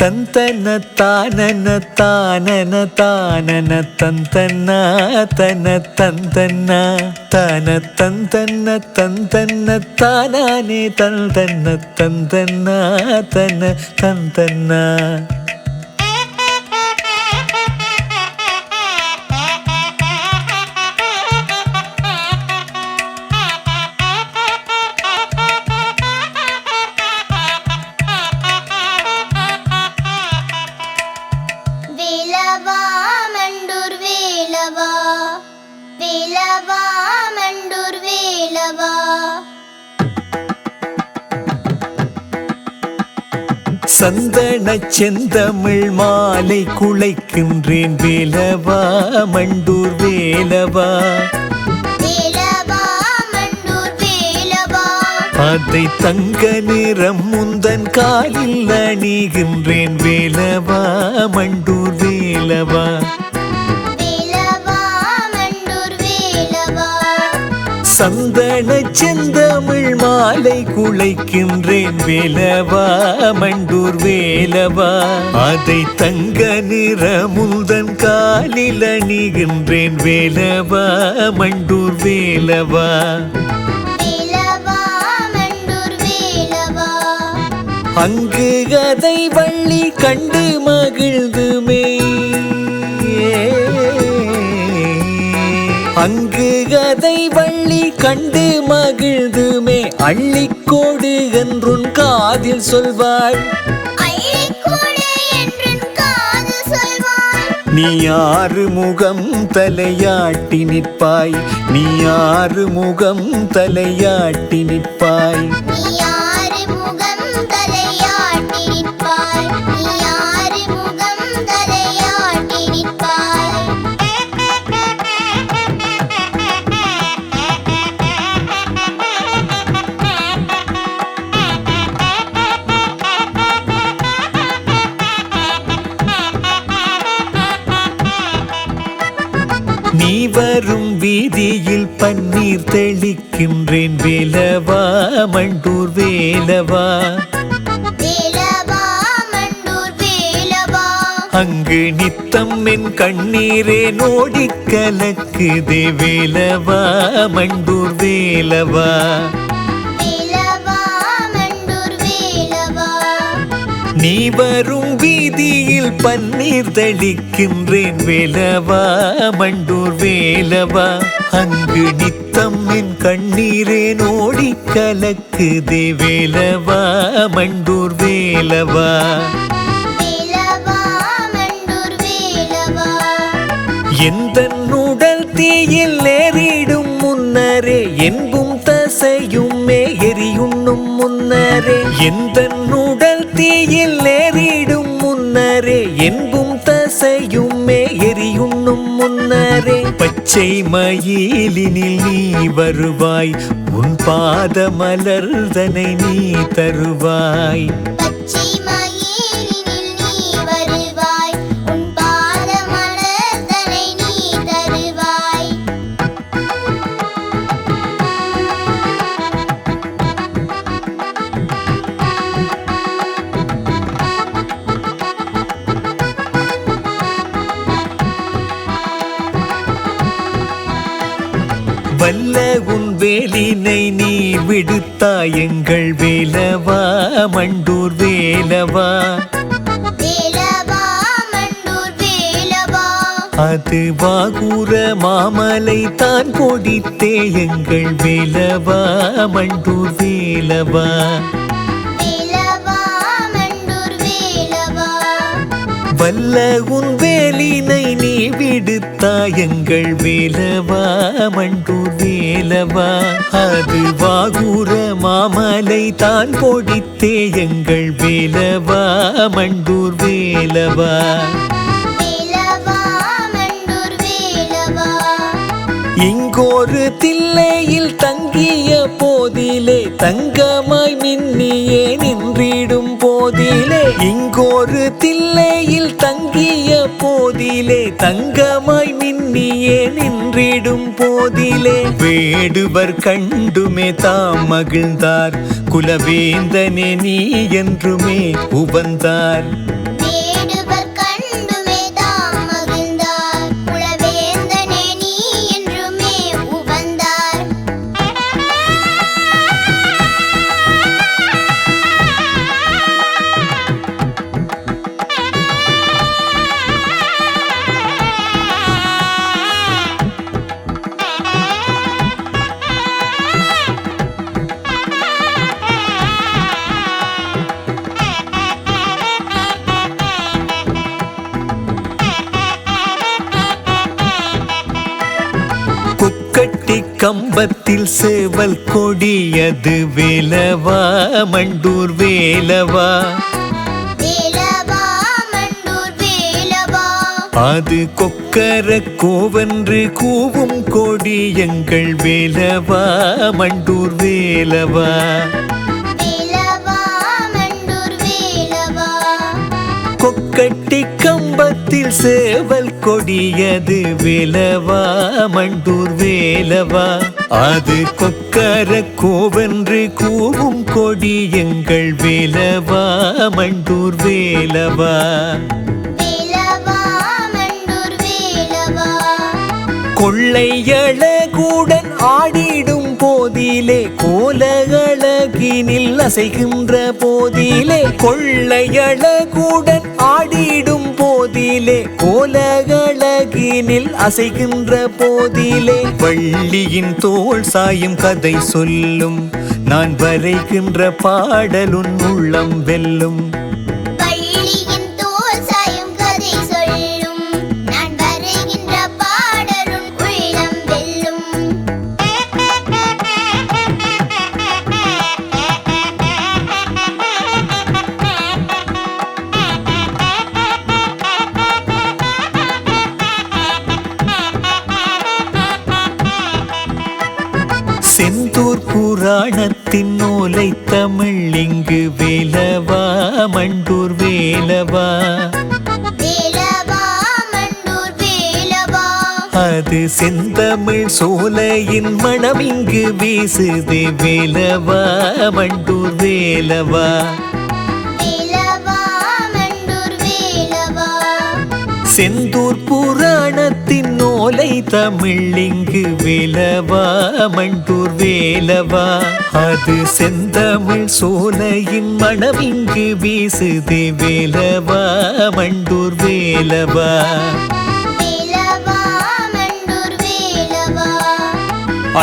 തന്തന താനന താനന താനന തന്തന്ന തന തന്തന്ന തന തന്തന്ന തന്തന്ന താനാനെ തന്തന്ന തന്തന്ന തന തന്തന്ന சந்தன செந்தமிழ் மாலை வேலவா? வேலவா மண்டூர் வேலவா? அதை தங்க நிறம் முந்தன் காலில் அணிகின்றேன் வேலவா மண்டூர் மாலை குலைக்கின்றேன் வேலவா மண்டூர் வேலவா. அதை தங்க நிற முந்தன் காலில் அணிகின்றேன் வேலவா மண்டூர் வேலவா. அங்கு கதை வள்ளி கண்டு மகிழ்ந்துமே அங்கு கதை வள்ளி கண்டு மகிழ்ந்துமே அள்ளிக்கோடு என்றுன் காதில் சொல்வாள் நீ ஆறு முகம் தலையாட்டி நிற்பாய். நீ ஆறு முகம் தலையாட்டி நிற்பாய். வரும் வீதியில் பன்னீர் தெளிக்கின்றேன். வேலவா மண்டூர் வேலவா. அங்கு நித்தம் என் கண்ணீரே நோடி கலக்குதே. வேலவா மண்டூர் வேலவா. நீ வரும் வீதியில் பன்னீர் தெளிக்கின்றேன் வேலவா மண்டூர் வேலவா. அங்கு நித்தம் என் கண்ணீரே நோடி கலக்குதே வேலவா மண்டூர் வேலவா. எந்த உடல் தீயில் நேரிடும் முன்னரே என்பும் தசையுமே எரியுண்ணும் முன்னரே. எந்த முன்னரே. பச்சை மயிலினில் நீ வருவாய். உன் பாத மலர்தனை நீ தருவாய். வல்ல உன் வேலினை நீ விடுத்தாய் எங்கள் வேலவா மண்டூர் வேலவா? அது வாகூர மாமலை தான் கொடித்தே எங்கள் வேலவா? மண்டூர் வேலவா? வல்ல உன் வேலினை நீ விடுத்தாய் எங்கள் வேலவா மண்டூர் வேலவா? அது வாகூர மாமலை தான் கொடித்தே எங்கள் வேலவா மண்டூர் வேலவா? இங்கொரு தில்லையில் தங்கிய போதிலே தங்கமாய் மின்னியே நின்றிடும் போதிலே இங்கொரு தில்லையில் தங்கிய போதிலே தங்கமாய் மின்னி மின்னியே நின்றிடும் போதிலே. வேடுவர் கண்டுமே தாம் மகிழ்ந்தார். குலவேந்தனே நீ என்றுமே உவந்தார். கம்பத்தில் சேவல் கொடியது வேலவா? மண்டூர் வேலவா? வேலவா? மண்டூர் வேலவா? அது கொக்கர கோவென்று கூவும் கொடி எங்கள் வேலவா? மண்டூர் வேலவா? கொக்கட்டி கம்பத்தில் சேவல் கொடியது வேலவா? மண்டூர் வேலவா? அது கொக்கர கோவென்று கூவும் கொடி எங்கள் வேலவா? மண்டூர் வேலவா? வேலவா மண்டூர் ஆடிடும் போதிலே கோலகழகினில் அசைகின்ற போதிலே கொள்ளையழகுடன் ஆடிடும் போதிலே கோலகழகினில் அசைகின்ற போதிலே. வள்ளியின் தோல் சாயும் கதை சொல்லும். நான் வரைகின்ற பாடலுன் உள்ளம் வெல்லும். புராணத்தின் நூலை தமிழ் இங்கு வேலவா? மண்டூர் வேலவா? அது செந்தமிழ் சோலையின் மனம் இங்கு வீசுதே வேலவா? மண்டூர் வேலவா? செந்தூர் புராணத்தின் நூலை தமிழ் இங்கு வேலவா மண்டூர் வேலவா? அது செந்தமிழ் சோலையின் மனம் இங்கு வீசுதே வேலவா மண்டூர் வேலவா? வேலவா மண்டூர் வேலவா?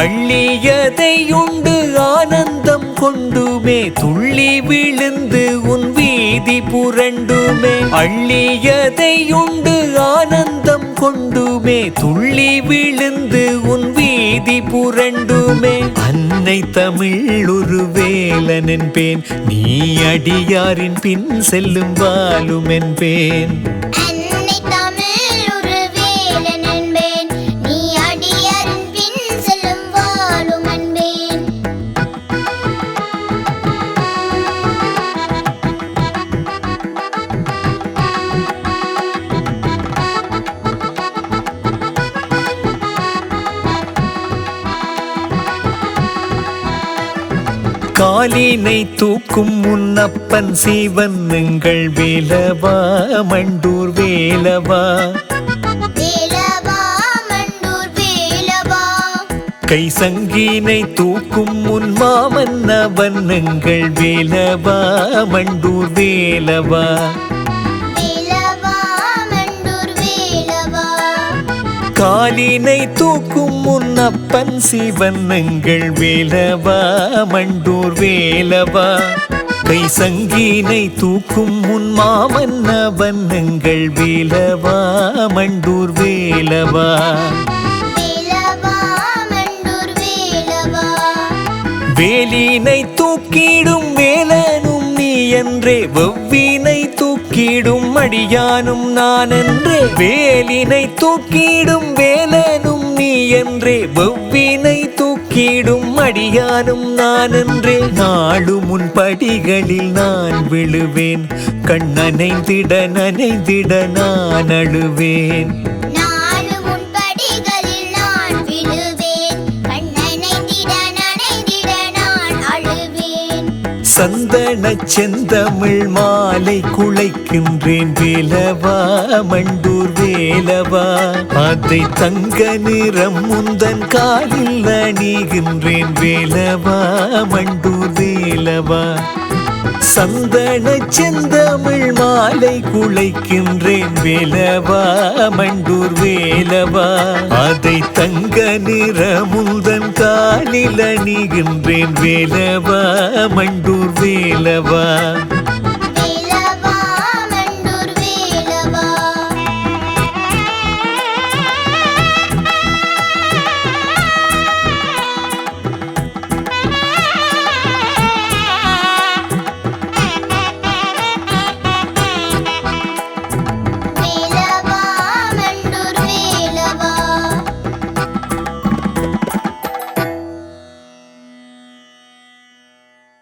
அள்ளியதை உண்டு ஆனந்தம் கொண்டுமே துள்ளி விழுந்து உன் வீதி புரண்டுமே. அள்ளியதை உண்டு ஆனந்தம் கொண்டுமே துள்ளி விழுந்து உன் வீதி புரண்டுமே. அன்னை தமிழ் ஒரு வேலன் என்பேன் நீ அடியாரின் பின் செல்லும் வாலும் என்பேன் காலினை தூக்கும் முன்னப்பன் சீவன் எங்கள் வேலவா மண்டூர் வேலவா. கை சங்கீனை தூக்கும் முன் மாமன் அவன் எங்கள் வேலவா மண்டூர் வேலவா. காலினை தூக்கும் முன்னப்பன் சிவன் எங்கள் வேலவா மண்டூர் வேலவா? கை சங்கீனை தூக்கும் முன் மாமன் அவன் எங்கள் வேலவா மண்டூர் வேலவா? வேலவா மண்டூர் வேலவா? வேலினை தூக்கிடும் வேலனும் நீ என்றே வெவ்வினை தூக்கிடும் அடியானும் நான் என்றே. வேலினை தூக்கிடும் வேலனும் நீ என்றே வெவ்வினை தூக்கிடும் அடியானும் நான் என்றே. நாளும் உன் படிகளில் நான் விழுவேன். கண்ணனைந்திட நனைந்திட நான் அழுவேன். சந்தன செந்தமிழ் மாலை குளைக்கின்றேன் வேலவா மண்டூர் வேலவா. அதை தங்க நிறம் முந்தன் காலில் அணிகின்றேன் வேலவா மண்டூர் வேலவா. சந்தன செந்த மாலை குழைக்கின்றேன் வேலவா மண்டூர் வேலவா. அதை தங்க நிறமுதன் காலில் அணிகின்றேன் வேலவா மண்டூர் வேலவா.